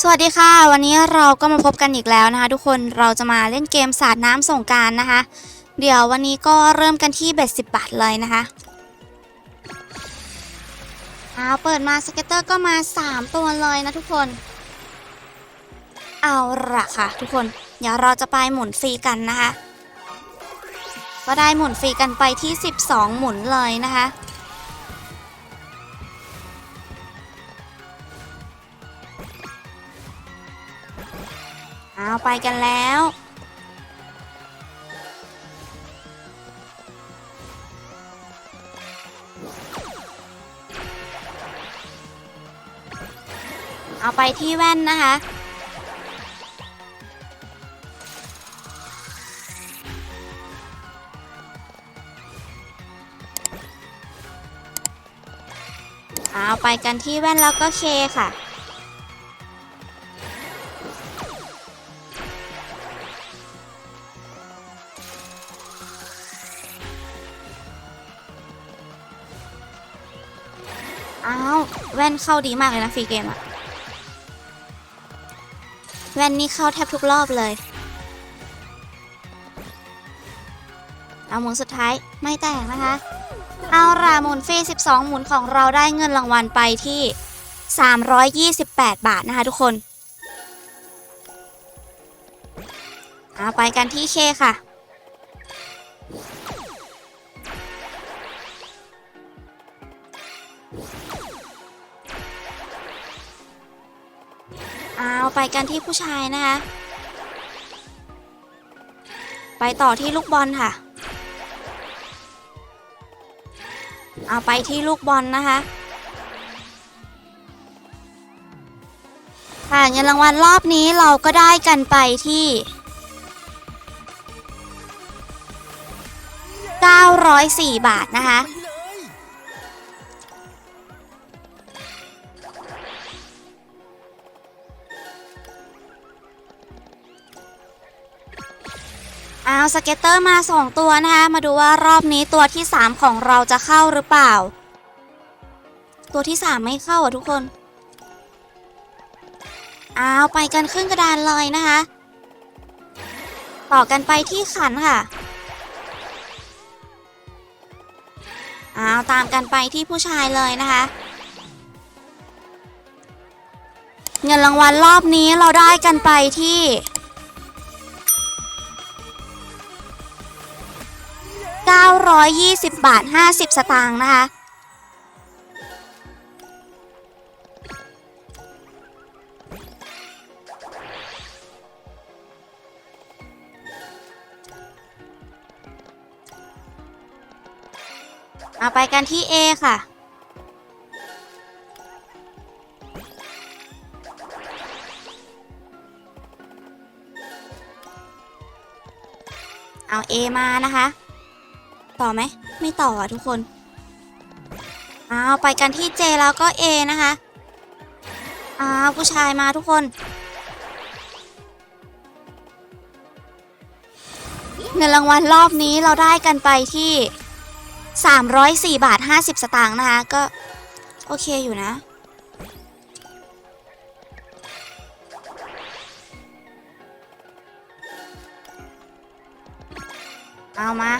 สวัสดีค่ะ วันนี้เราก็มาพบกันอีกแล้วนะคะ ทุกคนเราจะมาเล่นเกมสาดน้ำสงการนะคะ เดี๋ยววันนี้ก็เริ่มกันที่เบ็ดสิบบาทเลยนะคะเอาเปิดมาสเก็ตเตอร์ก็มา 3 ตัวเลยนะทุกคน เอาละค่ะ ทุกคน เดี๋ยวเราจะไปหมุนฟรีกันนะคะ ก็ได้หมุนฟรีกันไปที่ 12 หมุนเลยนะคะ เอาไปกันแล้ว เอาไปที่แว่นนะคะ เอาไปกันที่แว่นแล้วก็เคค่ะ อ้าวแว่นเข้าดีมากเลยนะฟรีเกมอะแว่นนี่เข้าแทบทุกรอบเลย เอาหมุนสุดท้ายไม่แตกนะคะ เอาล่ะหมุนฟรี12 หมุนของเราได้เงินรางวัลไปที่ 328 บาทนะคะทุกคน เอาไปกันที่เคค่ะ เอาไปกันที่ผู้ชายนะคะ ไปต่อที่ลูกบอลค่ะ เอาไปที่ลูกบอลนะคะ ค่ะเงินรางวัลรอบนี้เราก็ได้กันไปที่ 904 บาทนะคะ เอาสเก็ตเตอร์มา 2 ตัวนะคะมาดูว่ารอบนี้ตัวที่ 3 ของเราจะเข้าหรือเปล่า ตัวที่ 3 ไม่เข้าอะทุกคนเอาไปกันขึ้นกระดานเลยนะคะ ต่อกันไปที่ขันค่ะเอาตามกันไปที่ผู้ชายเลยนะคะ เงินรางวัลรอบนี้เราได้กันไปที่ 920 บาท 50 สตางค์นะคะ เอาไปกันที่ A ค่ะเอา A มานะคะ ต่อไหม ไม่ต่ออะทุกคนเอาไปกันที่ J แล้วก็ A นะคะเอาวผู้ชายมาทุกคน เงินรางวัลรอบนี้เราได้กันไปที่ 304 บาท 50 สตางค์นะคะ ก็ โอเคอยู่นะเอามา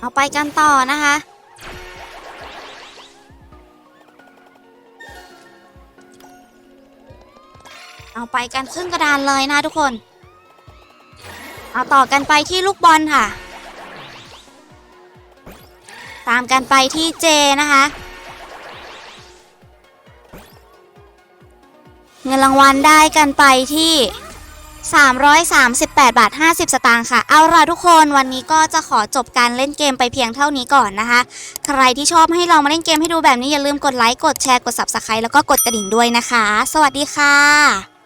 เอาไปกันต่อนะคะ เอาไปกันครึ่งกระดานเลยนะทุกคน เอาต่อกันไปที่ลูกบอลค่ะ ตามกันไปที่เจนะคะ เงินรางวัลได้กันไปที่ 338 บาท 50 สตางค์ค่ะ เอาล่ะทุกคนวันนี้ก็จะขอจบการเล่นเกมไปเพียงเท่านี้ก่อนนะคะ ใครที่ชอบให้เรามาเล่นเกมให้ดูแบบนี้อย่าลืมกดไลค์ กดแชร์ กด Subscribe แล้วก็กดกระดิ่งด้วยนะคะ สวัสดีค่ะ